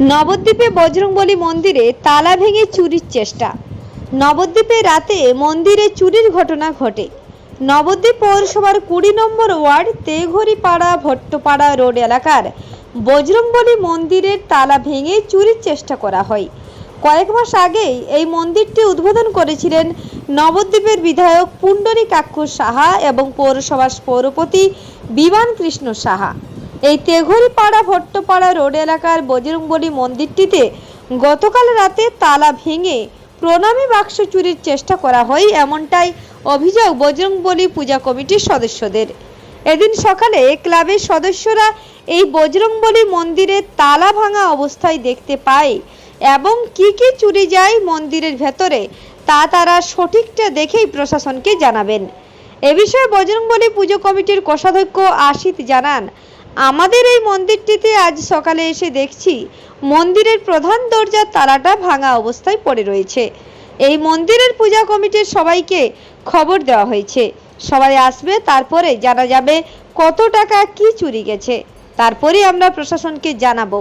নবদ্বীপে বজরংবলী মন্দিরে তালা ভেঙে চুরির চেষ্টা। নবদ্বীপে রাতে মন্দিরে চুরির ঘটনা ঘটে। নবদ্বীপ পৌরসভার কুড়ি নম্বর ওয়ার্ড তেঘরিপাড়া ভট্টপাড়া রোড এলাকার বজরংবলী মন্দিরের তালা ভেঙে চুরির চেষ্টা করা হয়। কয়েক মাস আগেই এই মন্দিরটি উদ্বোধন করেছিলেন নবদ্বীপের বিধায়ক পুণ্ডরীকাক্ষ সাহা এবং পৌরসভার পৌরপতি বিমান কৃষ্ণ সাহা। এই তেঘরিপাড়া ভট্টপাড়া রোড এলাকার বজরংবলী মন্দিরটিতে গতকাল রাতে তালা ভেঙে প্রণামী বাক্স চুরির চেষ্টা করা হয় এমনটাই অভিযোগ বজরংবলী পূজা কমিটির সদস্যদের। এদিন সকালে ক্লাবের সদস্যরা এই বজরংবলী মন্দিরে তালা ভাঙা অবস্থায় দেখতে পায় এবং কি কি চুরি যায় মন্দিরের ভেতরে তা তারা সঠিকটা দেখেই প্রশাসনকে জানাবেন। এ বিষয়ে বজরংবলী পুজো কমিটির কোষাধ্যক্ষ আশিত জানান আমাদের এই মন্দিরটিতে আজ সকালে এসে দেখছি, মন্দিরের প্রধান দরজার তালাটা ভাঙা অবস্থায় পড়ে রয়েছে। এই মন্দিরের পূজা কমিটির সবাইকে খবর দেওয়া হয়েছে। সবাই আসবে, তারপরে জানা যাবে কত টাকা কি চুরি গেছে। তারপরে আমরা প্রশাসনকে জানাব।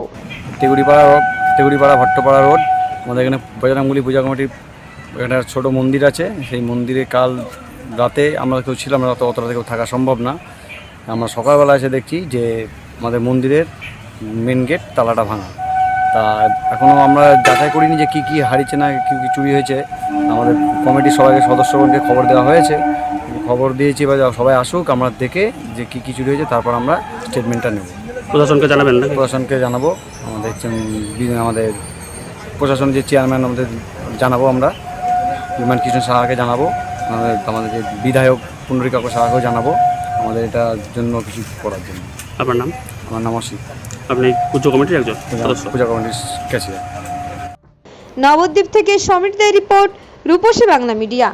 তেগুড়িপাড়া রোড, তেগুড়িপাড়া ভট্টপাড়া রোড, আমাদের এখানে বজরংবলী পূজা কমিটির একটা ছোটো মন্দির আছে। সেই মন্দিরে কাল রাতে আমরা কেউ ছিলাম অত অত রাতে কেউ থাকা সম্ভব না। আমরা সকালবেলা এসে দেখছি যে আমাদের মন্দিরের মেন গেট তালাটা ভাঙা। তা এখনও আমরা যাচাই করিনি যে কী কী হারিয়েছে না কী কী চুরি হয়েছে। আমাদের কমিটির সবাইকে সদস্যগণকে খবর দেওয়া হয়েছে। খবর দিয়েছি বা সবাই আসুক আমরা দেখে যে কী কী চুরি হয়েছে তারপর আমরা স্টেটমেন্টটা নেব। প্রশাসনকে জানাবেন না প্রশাসনকে জানাব। আমাদের আমাদের প্রশাসন যে চেয়ারম্যান আমাদের জানাব আমরা। বিমান কৃষ্ণ সাহাকে জানাব। আমাদের আমাদের যে বিধায়ক পুণ্ডরিকাক্ষ সাহাকেও জানাব। আমাদের এটার জন্য কিছু করার জন্য। আপনার নাম? আমার নাম অসিত আপনি পুজো কমিটির একজন সদস্য? পূজা কমিটির ক্যাশিয়ার। নবদ্বীপ থেকে সমীর দে রিপোর্ট রূপসী বাংলা মিডিয়া।